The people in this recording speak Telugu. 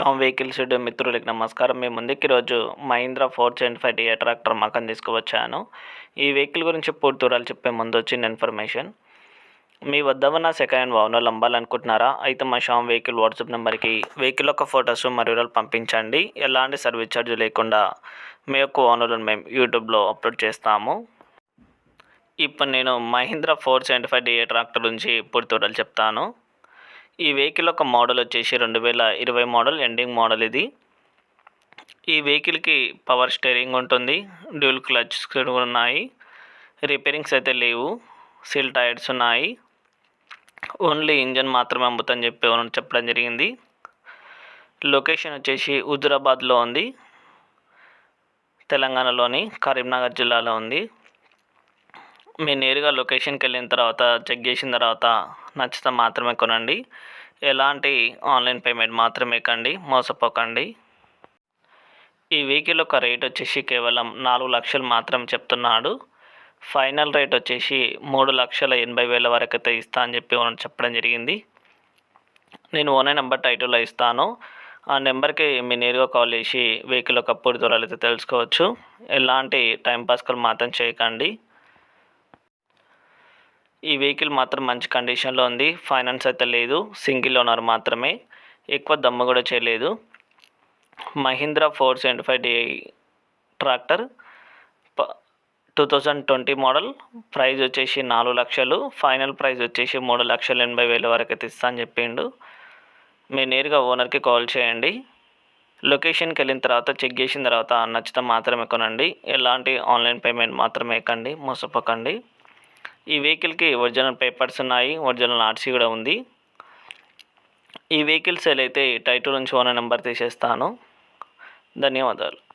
షామ్ వెహికల్స్ షెడ్ మిత్రులకి నమస్కారం. మేము ముందుకి ఈరోజు Mahindra four seventy five DA tractor మకం తీసుకువచ్చాను. ఈ వెహికల్ గురించి పూర్తి వివరాలు చెప్పే ముందు వచ్చిన ఇన్ఫర్మేషన్. మీ వద్ద ఉన్న సెకండ్ హ్యాండ్ వాహనాలు అమ్మాలనుకుంటున్నారా? అయితే మా షామ్ వెహికల్ వాట్సాప్ నెంబర్కి వెహికల్ యొక్క ఫొటోస్ మరియు వివరాలు పంపించండి. ఎలాంటి సర్వీస్ ఛార్జ్ లేకుండా మీ యొక్క వాహనాలను మేము యూట్యూబ్లో అప్లోడ్ చేస్తాము. ఇప్పుడు నేను Mahindra four seventy five DA tractor గురించి పూర్తి వివరాలు చెప్తాను. ఈ వెహికల్ ఒక మోడల్ వచ్చేసి రెండు వేల ఇరవై మోడల్ ఎండింగ్ మోడల్ ఇది. ఈ వెహికల్కి పవర్ స్టీరింగ్ ఉంటుంది డ్యూల్ క్లచ్ స్క్రీన్ ఉన్నాయి రిపేరింగ్స్ అయితే లేవు సీల్ టైర్స్ ఉన్నాయి. ఓన్లీ ఇంజన్ మాత్రమే అమ్ముతని చెప్పి చెప్పడం జరిగింది. లొకేషన్ వచ్చేసి హుజురాబాద్లో ఉంది తెలంగాణలోని కరీంనగర్ జిల్లాలో ఉంది. మీరు నేరుగా లొకేషన్కి వెళ్ళిన తర్వాత చెక్ చేసిన తర్వాత నచ్చితే మాత్రమే కొనండి. ఎలాంటి ఆన్లైన్ పేమెంట్ మాత్రమే కండి మోసపోకండి. ఈ వెహికల్ ఒక రేట్ వచ్చేసి కేవలం నాలుగు లక్షలు మాత్రం చెప్తున్నాడు. ఫైనల్ రేట్ వచ్చేసి మూడు లక్షల ఎనభై వేల వరకు అయితే ఇస్తా అని చెప్పి చెప్పడం జరిగింది. నేను ఓనే నెంబర్ టైటిల్లో ఇస్తాను. ఆ నెంబర్కి మీ నేరుగా కాల్ చేసి వెహికల్ ఒక పూర్తి వివరాలు అయితే తెలుసుకోవచ్చు. ఎలాంటి టైం పాస్కల్ మాత్రం చేయకండి. ఈ వెహికల్ మాత్రం మంచి కండిషన్లో ఉంది. ఫైనాన్స్ అయితే లేదు. సింగిల్ ఓనర్ మాత్రమే. ఎక్కువ దమ్ము కూడా చేయలేదు. Mahindra four seventy five D tractor. Two thousand twenty model. Price వచ్చేసి నాలుగు లక్షలు. ఫైనల్ ప్రైస్ వచ్చేసి మూడు లక్షల ఎనభై వేల వరకు అయితే ఇస్తా అని చెప్పిండు. మీరు నేరుగా ఓనర్కి కాల్ చేయండి. లొకేషన్కి వెళ్ళిన తర్వాత చెక్ చేసిన తర్వాత నచ్చితే మాత్రమే కొనండి. ఎలాంటి ఆన్లైన్ పేమెంట్ మాత్రమే ఎక్కండి. మోసపోకండి. ఈ వెహికల్కి ఒరిజినల్ పేపర్స్ ఉన్నాయి ఒరిజినల్ ఆర్సీ కూడా ఉంది. ఈ వెహికల్ సేల్ అయితే టైటిల్ నుంచి ఓనర్ నెంబర్ తీసేస్తాను. ధన్యవాదాలు.